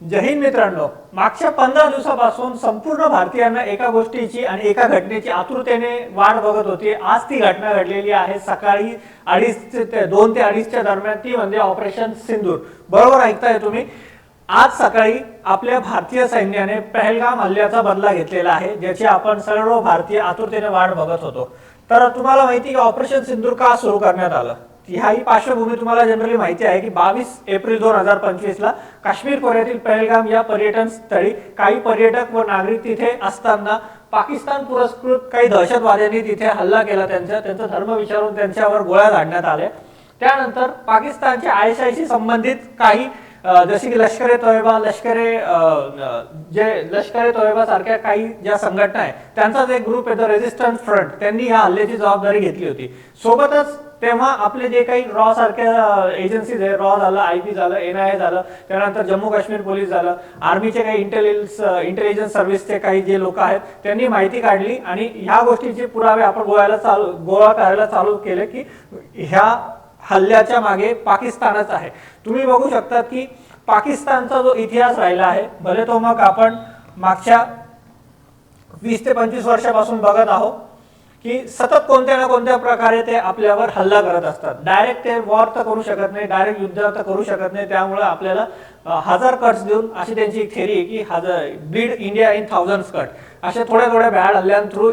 जय हिंद मित्रांनो. मागच्या पंधरा दिवसापासून संपूर्ण भारतीयांना एका गोष्टीची आणि एका घटनेची आतुरतेने वाट बघत होती. आज ती घटना घडलेली आहे. सकाळी अडीच ते दोन ते अडीचच्या दरम्यान ती म्हणजे ऑपरेशन सिंदूर. बरोबर ऐकताय तुम्ही? आज सकाळी आपल्या भारतीय सैन्याने पहलगाम हल्ल्याचा बदला घेतलेला आहे ज्याची आपण सर्व भारतीय आतुरतेने वाट बघत होतो. तर तुम्हाला माहिती की ऑपरेशन सिंदूर का सुरू करण्यात आलं? ह्याही पार्श्वभूमी तुम्हाला जनरली माहिती आहे की बावीस एप्रिल दोन हजार पंचवीस ला काश्मीर खोऱ्यातील पहलगाम या पर्यटन स्थळी काही पर्यटक व नागरिक तिथे असताना पाकिस्तान पुरस्कृत काही दहशतवाद्यांनी तिथे हल्ला केला त्यांचा त्यांचा धर्म विचारून त्यांच्यावर गोळ्या झाडण्यात आल्या. त्यानंतर पाकिस्तानच्या आयएसआयशी संबंधित काही जसे की लष्कर ए तोयबा लष्कर जे लष्कर ए तोयबा सारख्या काही ज्या संघटना आहे त्यांचाच एक ग्रुप आहे द रेजिस्टन्स फ्रंट त्यांनी या हल्ल्याची जबाबदारी घेतली होती. सोबतच तेव्हा आपले जे काही रॉ सारख्या एजन्सीज आहे रॉ झालं आय पी झालं एन आय झालं त्यानंतर जम्मू काश्मीर पोलीस झालं आर्मीचे काही इंटेलिजन्स इंटेलिजन्स सर्व्हिसचे काही जे लोक आहेत त्यांनी माहिती काढली आणि ह्या गोष्टीचे पुरावे आपण गोळ्याला चालू गोळा करायला चालू केले की ह्या हल्ल्याच्या मागे पाकिस्तानच आहे. तुम्ही बघू शकता की पाकिस्तानचा जो इतिहास राहिला आहे भले तो मग आपण मागच्या वीस ते पंचवीस वर्षापासून बघत आहोत की सतत कोणत्या ना कोणत्या प्रकारे ते आपल्यावर हल्ला करत असतात. डायरेक्ट ते वॉर तर करू शकत नाही डायरेक्ट युद्ध तर करू शकत नाही त्यामुळे आपल्याला हजार कट्स देऊन अशी त्यांची एक थेरी आहे की हजार bleed India in thousand cut अशा थोड्या थोड्या बॅड हल्ल्यांथ्रू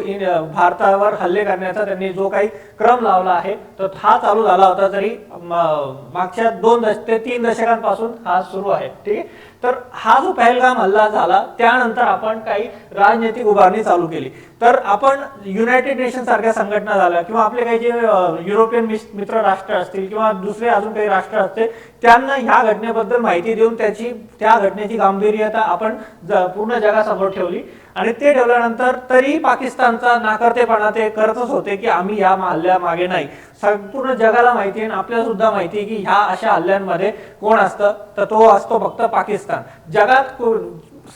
भारतावर हल्ले करण्याचा त्यांनी जो काही क्रम लावला आहे तर हा चालू झाला होता तरी मागच्या दोन दश ते तीन दशकांपासून हा सुरू आहे ठीक आहे? तर हा जो पहलगाम हल्ला झाला त्यानंतर आपण काही राजनैतिक उभारणी चालू केली. तर आपण युनायटेड नेशन सारख्या संघटना झाल्या किंवा आपले काही जे युरोपियन मित्र राष्ट्र असतील किंवा दुसरे अजून काही राष्ट्र असते त्यांना ह्या घटनेबद्दल माहिती देऊन त्याची त्या घटनेची गांभीर्यता आपण ज- पूर्ण जगासमोर ठेवली. आणि ते ठेवल्यानंतर तरी पाकिस्तानचा नाकर्तेपणा ते करतच होते की आम्ही या हल्ल्या मागे नाही. संपूर्ण जगाला माहिती आहे आणि आपल्याला सुद्धा माहिती आहे की ह्या अशा हल्ल्यांमध्ये कोण असतं? तर तो असतो फक्त पाकिस्तान. जगात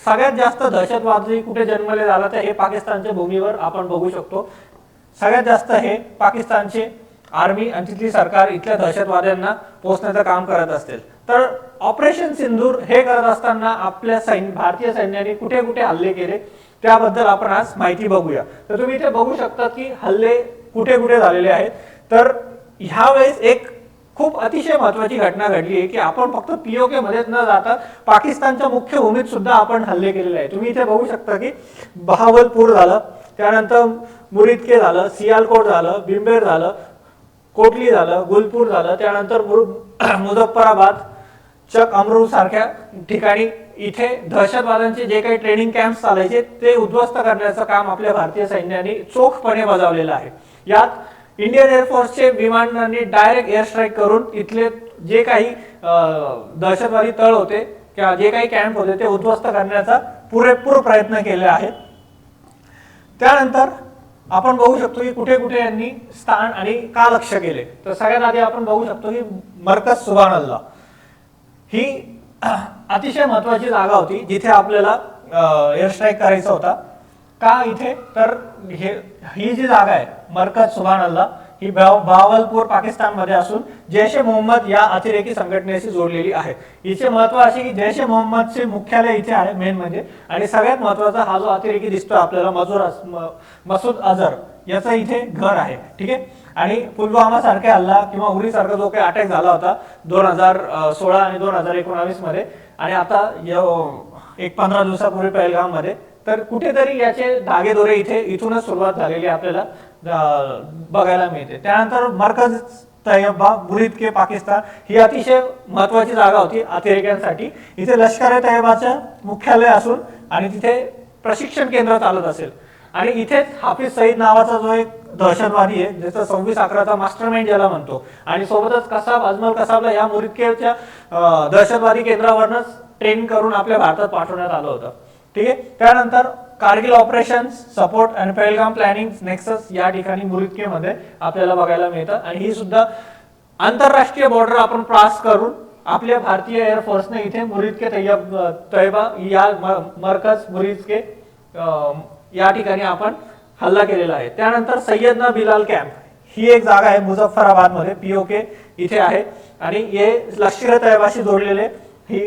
सगळ्यात जास्त दहशतवादी कुठे जन्मले झाला तर हे पाकिस्तानच्या भूमीवर आपण बघू शकतो. सगळ्यात जास्त हे पाकिस्तानचे आर्मी आणि तिथली सरकार इथल्या दहशतवाद्यांना पोहोचण्याचं काम करत असतील. तर ऑपरेशन सिंधूर हे करत असताना आपल्या सैन्य भारतीय सैन्याने कुठे कुठे हल्ले केले? त्याबद्दल आपण आज माहिती बघूया. तर तुम्ही इथे बघू शकता की हल्ले कुठे कुठे झालेले आहेत. तर ह्या वेळेस एक खूप अतिशय महत्वाची घटना घडली आहे की आपण फक्त पीओके मध्येच न जाता पाकिस्तानच्या मुख्य भूमीत सुद्धा आपण हल्ले केलेले आहे तुम्ही इथे बघू शकता की बहावलपूर झालं त्यानंतर मुरिदके झालं सियालकोट झालं बिंबेर झालं कोटली झालं गुलपूर झालं त्यानंतर मुरु- मुझफ्फराबाद चक अमरू सारख्या ठिकाणी इथे दहशतवाद्यांचे जे काही ट्रेनिंग कॅम्प चालायचे ते उद्ध्वस्त करण्याचं काम आपल्या भारतीय सैन्याने चोखपणे बजावलेलं आहे. यात इंडियन एअरफोर्सचे विमानांनी डायरेक्ट एअर स्ट्राईक करून इथले जे काही दहशतवादी तळ होते किंवा जे काही कॅम्प होते ते उद्ध्वस्त करण्याचा पुरेपूर प्रयत्न केले आहेत. त्यानंतर आपण बघू शकतो की कुठे कुठे यांनी स्थान आणि का लक्ष केले. तर सगळ्यात आधी आपण बघू शकतो की मरकज सुभान अल्ला ही अतिशय महत्वाची जागा होती जिथे आपल्याला एअर स्ट्राईक करायचा होता. का इथे? तर हे ही जी जागा आहे मरकज सुभान अल्ला ही भाव- भावलपूर पाकिस्तानमध्ये असून जैश ए मोहम्मद या अतिरेकी संघटनेशी जोडलेली आहे. हिचे महत्त्व असे की जैश ए मोहम्मदचे मुख्यालय इथे आहे मेन म्हणजे. आणि सगळ्यात महत्त्वाचा हा जो अतिरेकी दिसतो आपल्याला मजूर अस- मसूद अझर याचं इथे घर आहे ठीक आहे? आणि पुलवामा सारखे हल्ला किंवा उरी सारखा जो काही अटॅक झाला होता दोन हजार सोळा आणि दोन हजार एकोणावीसमध्ये आणि आता य- एक पंधरा दिवसापूर्वी पहलगाममध्ये तर कुठेतरी याचे धागेदोरे इथे इथूनच सुरुवात झालेली आपल्याला बघायला मिळते. त्यानंतर मरकज तय्यबा बुरीद के पाकिस्तान ही अतिशय महत्वाची जागा होती अतिरेक्यांसाठी. इथे लष्कर ए तय्यबाचं मुख्यालय असून आणि तिथे प्रशिक्षण केंद्र चालत असेल. आणि इथेच हाफिज सईद नावाचा जो एक दहशतवादी आहे ज्याचा सव्वीस अकराचा मास्टर माइंड ज्याला म्हणतो. आणि सोबतच कसाब अजमल कसाबला या मुरिदकेच्या दहशतवादी केंद्रावरनच ट्रेन करून आपल्या भारतात पाठवण्यात आलं होतं. ठीक आहे? त्यानंतर कारगिल ऑपरेशन सपोर्ट आणि पेलगाम प्लॅनिंग नेक्सस या ठिकाणी मुरिदकेमध्ये आपल्याला बघायला मिळतं. आणि ही सुद्धा आंतरराष्ट्रीय बॉर्डर आपण क्रॉस करून आपल्या भारतीय एअरफोर्सने इथे मुरिदके तैयब तैयबा या मरकज मुरिदके या ठिकाणी आपण हल्ला केलेला आहे. त्यानंतर सय्यदना बिलाल कॅम्प ही एक जागा आहे मुझफ्फराबादमध्ये पीओके इथे आहे. आणि हे लष्कर तैयबाशी जोडलेले ही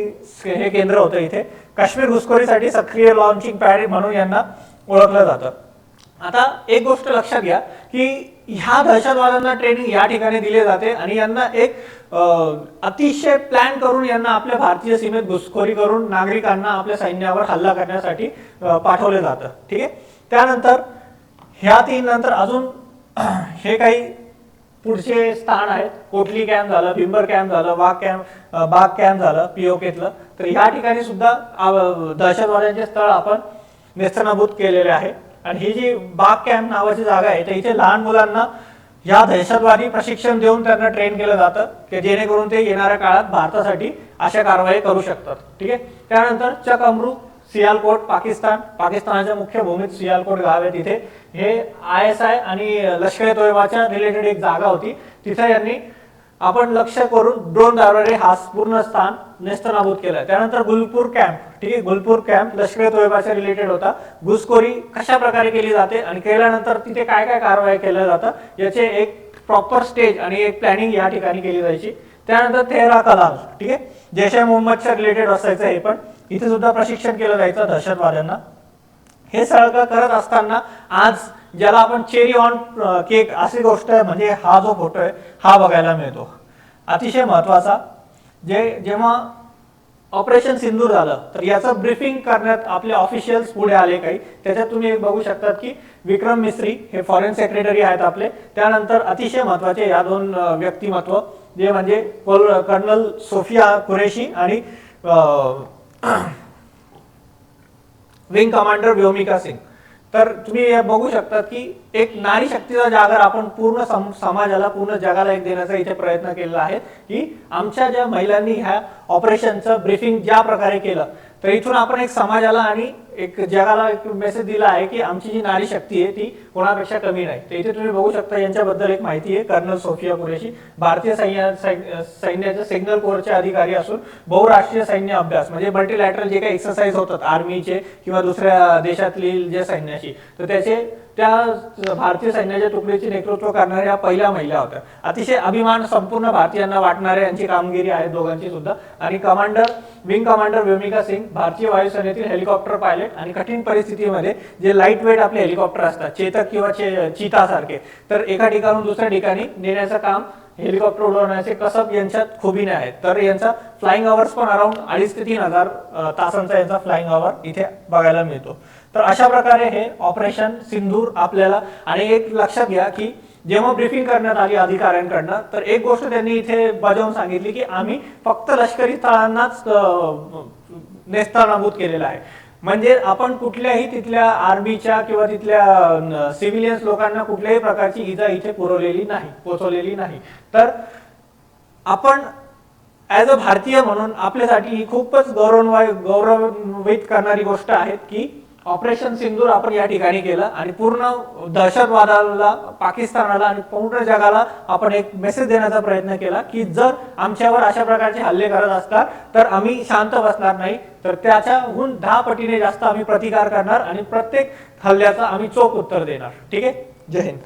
हे केंद्र होतं इथे. काश्मीर घुसखोरीसाठी सक्रिय लॉन्चिंग पॅड म्हणून यांना ओळखलं जातं. आता एक गोष्ट लक्षात घ्या की ह्या दहशतवाद्यांना ट्रेनिंग या ठिकाणी दिले जाते आणि यांना एक अतिशय प्लॅन करून यांना आपल्या भारतीय सीमेत घुसखोरी करून नागरिकांना आपल्या सैन्यावर हल्ला करण्यासाठी पाठवलं पाठवले जातं. ठीक आहे? त्यानंतर ह्या तीन नंतर अजून हे काही पुढचे स्थान आहेत. कोटली कॅम्प झालं बिंबर कॅम्प झालं वाघ कॅम्प अं, बाग कॅम्प झालं पीओकेतलं तर ह्या ठिकाणी सुद्धा दहशतवाद्यांचे स्थळ आपण नेस्तनाभूत केलेले आहे. आणि ही जी बाग कॅम्प नावाची जागा आहे तर इथे लहान मुलांना या दहशतवादी प्रशिक्षण देऊन त्यांना ट्रेन केलं जातं की जेणेकरून ते येणाऱ्या काळात भारतासाठी अशा कारवाई करू शकतात. ठीक आहे? त्यानंतर चक अमरू सियालकोट पाकिस्तान. पाकिस्तानाच्या मुख्य भूमीत सियालकोट गाव आहे तिथे. हे आय एस आय आणि लष्कर ए तोयबाच्या रिलेटेड एक जागा होती. तिथे यांनी आपण लक्ष करून ड्रोनद्वारे हा पूर्ण स्थान नेस्तनाबूत केलं त्यानंतर गुलपूर कॅम्प ठीक आहे? गुलपूर कॅम्प लष्कर तोयबाच्या रिलेटेड होता. घुसखोरी कशा प्रकारे केली जाते आणि केल्यानंतर तिथे काय काय कारवाई केल्या जातं याचे एक प्रॉपर स्टेज आणि एक प्लॅनिंग या ठिकाणी केली जायची. त्यानंतर तेहरा कलाल ठीक आहे? जैश ए मोहम्मदच्या रिलेटेड असायचं हे पण. इथे सुद्धा प्रशिक्षण केलं जायचं दहशतवाद्यांना. हे सगळं करत असताना आज ज्याला आपण चेरी ऑन केक अशी गोष्ट आहे म्हणजे हा जो फोटो आहे हा बघायला मिळतो. अतिशय महत्त्वाचा जे जेव्हा ऑपरेशन सिंधूर झालं तर याचं ब्रीफिंग करण्यात आपले ऑफिशियल्स पुढे आले काही. त्याच्यात तुम्ही बघू शकतात की विक्रम मिस्त्री हे फॉरेन सेक्रेटरी आहेत आपले. त्यानंतर अतिशय महत्त्वाचे या दोन व्यक्तिमत्व जे म्हणजे कर्नल सोफिया कुरेशी आणि विंग कमांडर व्योमिका सिंग. तर तुम्ही हे बघू शकता की एक नारी शक्तीचा जागर आपण पूर्ण सम- समाजाला पूर्ण जगाला एक देण्याचा इथे प्रयत्न केलेला आहे की आमच्या ज्या महिलांनी ह्या ऑपरेशनचं ब्रीफिंग ज्या प्रकारे केलं तर इथून आपण एक समाजाला आणि एक जगाला एक मेसेज दिला आहे की आमची जी नारी शक्ती आहे ती कोणापेक्षा कमी नाही. तर इथे तुम्ही बघू शकता यांच्याबद्दल एक माहिती आहे. कर्नल सोफिया कुरेशी भारतीय सैन्याच्या सिग्नल कोरचे अधिकारी असून बहुराष्ट्रीय सैन्य अभ्यास म्हणजे मल्टीलॅटरल जे काही एक्सरसाइज होतात आर्मीचे किंवा दुसऱ्या देशातील जे सैन्याशी. तर त्याचे त्या भारतीय सैन्याच्या तुकडीचे नेतृत्व करणाऱ्या पहिल्या महिला होत्या. अतिशय अभिमान संपूर्ण भारतीयांना वाटणाऱ्या यांची कामगिरी आहे दोघांची सुद्धा. आणि commander wing commander Vyomika Singh भारतीय वायुसेनेतील हेलिकॉप्टर पायलट आणि कठीण परिस्थितीमध्ये जे लाइट वेट आपले हेलिकॉप्टर असतात चेतक किंवा चे चितासारखे तर एका ठिकाणून दुसऱ्या ठिकाणी नेण्याचं काम हेलिकॉप्टर उडवण्याचे कसब यांच्यात खुबीने आहेत. तर यांचा फ्लाइंग आवर्स पण अराउंड अडीच ते तीन हजार तासांचा यांचा फ्लाइंग आवर इथे बघायला मिळतो. तर अशा प्रकारे हे ऑपरेशन सिंधूर आपल्याला आणि एक लक्षात घ्या की जेव्हा ब्रीफिंग करण्यात आली अधिकाऱ्यांकडनं तर एक गोष्ट त्यांनी इथे बजावून सांगितली की आम्ही फक्त लष्करी तळांनाच नेस्तानाभूत केलेलं आहे. म्हणजे आपण कुठल्याही तिथल्या आर्मीच्या किंवा तिथल्या सिव्हिलियन्स लोकांना कुठल्याही प्रकारची इजा इथे पुरवलेली नाही पोचवलेली नाही. तर आपण ऍज अ भारतीय म्हणून आपल्यासाठी ही खूपच गौरव गौरवित करणारी गोष्ट आहे की ऑपरेशन सिंदूर आपण या ठिकाणी केलं आणि पूर्ण दहशतवादाला पाकिस्तानाला आणि पूर्ण जगाला आपण एक मेसेज देण्याचा प्रयत्न केला की जर आमच्यावर अशा प्रकारचे हल्ले करत असतात तर आम्ही शांत बसणार नाही. तर त्याच्याहून दहा पटीने जास्त आम्ही प्रतिकार करणार आणि प्रत्येक हल्ल्याचा आम्ही चोख उत्तर देणार. ठीक आहे? जय हिंद.